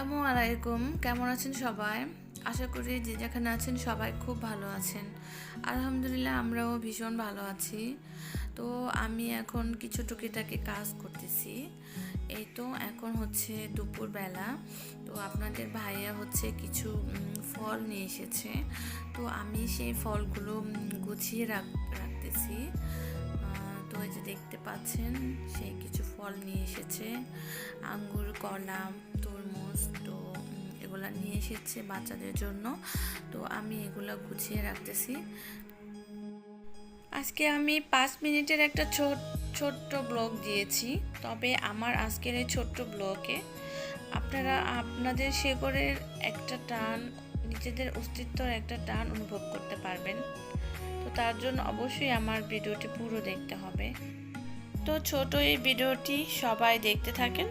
আসসালামু আলাইকুম। কেমন আছেন সবাই? আশা করি যে যেখানে আছেন সবাই খুব ভালো আছেন। আলহামদুলিল্লাহ আমরাও ভীষণ ভালো আছি। তো আমি এখন কিছু টুকিটাকি কাজ করতেছি। এই তো এখন হচ্ছে দুপুরবেলা। তো আপনাদের ভাইয়া হচ্ছে কিছু ফল নিয়ে এসেছে। তো আমি সেই ফলগুলো গুছিয়ে রাখ, রাখতেছি। এই যে দেখতে পাচ্ছেন, সে কিছু ফল নিয়ে এসেছে। আঙ্গুর, কলা, তরমুজ, তো এগুলা নিয়ে এসেছে বাচ্চাদের জন্য। তো আমি এগুলা গুছিয়ে রাখতেছি। আজকে আমি পাঁচ মিনিটের একটা ছোট, ছোট্ট ব্লগ দিয়েছি। তবে আমার আজকের এই ছোট্ট ব্লগে আপনারা, আপনাদের শেকড়ের একটা টান, নিজেদের অস্তিত্বর একটা টান অনুভব করতে পারবেন। তার জন্য অবশ্যই আমার ভিডিওটি পুরো দেখতে হবে। তো ছোট এই ভিডিওটি সবাই দেখতে থাকেন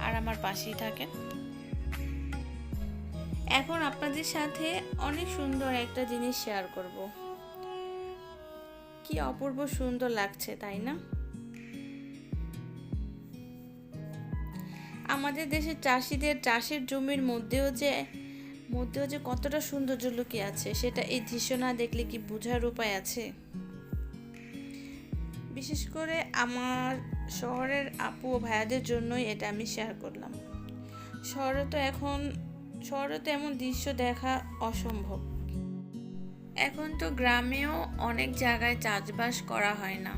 আর আমার পাশেই থাকেন। এখন আপনাদের সাথে অনেক সুন্দর একটা জিনিস শেয়ার করব। কি অপূর্ব সুন্দর লাগছে, তাই না? আমাদের দেশের চাষিদের, চাষের জমির মধ্যেও যে মধ্যেও যে কতটা সৌন্দর্য লুকিয়ে আছে, সেটা এই দৃশ্য না দেখলে কি বোঝার উপায় আছে? বিশেষ করে আমার শহরের আপু ও ভাইয়াদের জন্যই এটা আমি শেয়ার করলাম। শহরে তো এখন, শহরে তো এমন দৃশ্য দেখা অসম্ভব। এখন তো গ্রামেও অনেক জায়গায় চাষবাস করা হয় না।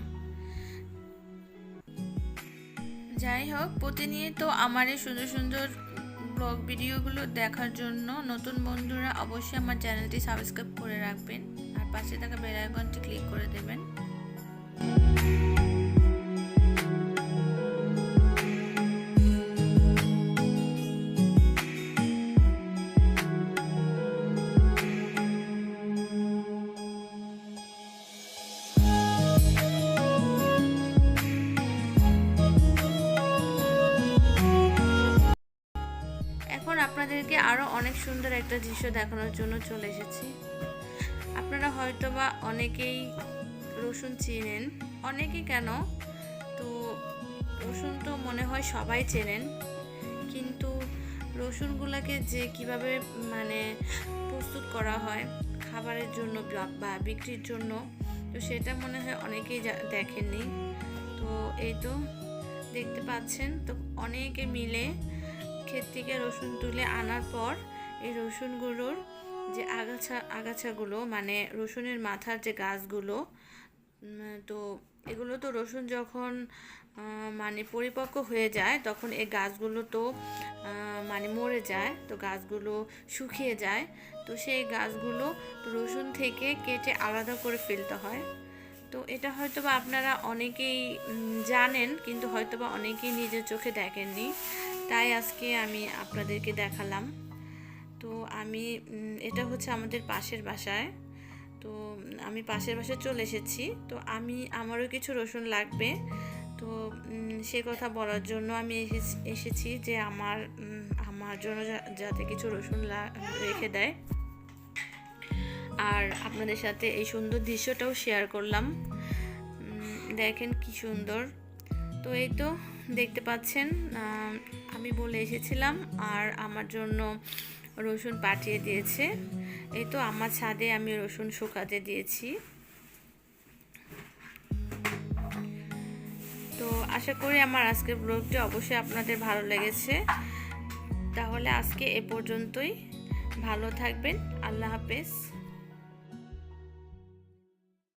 যাই হোক, প্রতিনিয়ত আমার এই সুন্দর সুন্দর ব্লগ ভিডিওগুলো দেখার জন্য নতুন বন্ধুরা অবশ্যই আমার চ্যানেলটি সাবস্ক্রাইব করে রাখবেন। আর পাশে থাকা বেল আইকনটি ক্লিক করে দেবেন। আপনাদেরকে আরও অনেক সুন্দর একটা দৃশ্য দেখানোর জন্য চলে এসেছি। আপনারা হয়তোবা অনেকেই রসুন চিনেন অনেকেই কেন? তো রসুন তো মনে হয় সবাই চেনেন, কিন্তু রসুনগুলোকে যে কীভাবে মানে প্রস্তুত করা হয় খাবারের জন্য বা- বা বিক্রির জন্য, তো সেটা মনে হয় অনেকেই দেখেননি। তো এই তো দেখতে পাচ্ছেন, তো অনেকে মিলে ক্ষেত থেকে রসুন তুলে আনার পর এই রসুনগুলোর যে আগাছা, আগাছাগুলো মানে রসুনের মাথার যে গাছগুলো তো এগুলো তো রসুন যখন মানে পরিপক্ক হয়ে যায়, তখন এই গাছগুলো তো মানে মরে যায়, তো গাছগুলো শুকিয়ে যায়। তো সেই গাছগুলো রসুন থেকে কেটে আলাদা করে ফেলতে হয়। তো এটা হয়তো বা আপনারা অনেকেই জানেন, কিন্তু হয়তো বা অনেকেই নিজের চোখে দেখেননি। তাই আজকে আমি আপনাদেরকে দেখালাম। তো আমি এটা হচ্ছে আমাদের পাশের বাসায়। তো, আমি পাশের বাসায় চলে এসেছি। তো আমি, আমারও কিছু রসুন লাগবে। তো সে কথা বলার জন্য আমি এসেছি যে আমার আমার জন্য যাতে কিছু রসুন রেখে দেয়। আর আপনাদের সাথে এই সুন্দর দৃশ্যটাও শেয়ার করলাম। দেখেন কি সুন্দর। তো এই তো দেখতে পাচ্ছেন আমি বলে এসেছিলাম আর আমার জন্য রসুন পাঠিয়ে দিয়েছে। এই তো আমার ছাদে আমি রসুন শুকাতে দিয়েছি। তো আশা করি আমার আজকের ব্লগটি অবশ্যই আপনাদের ভালো লেগেছে। তাহলে আজকে এ পর্যন্তই। ভালো থাকবেন। আল্লাহ হাফেজ।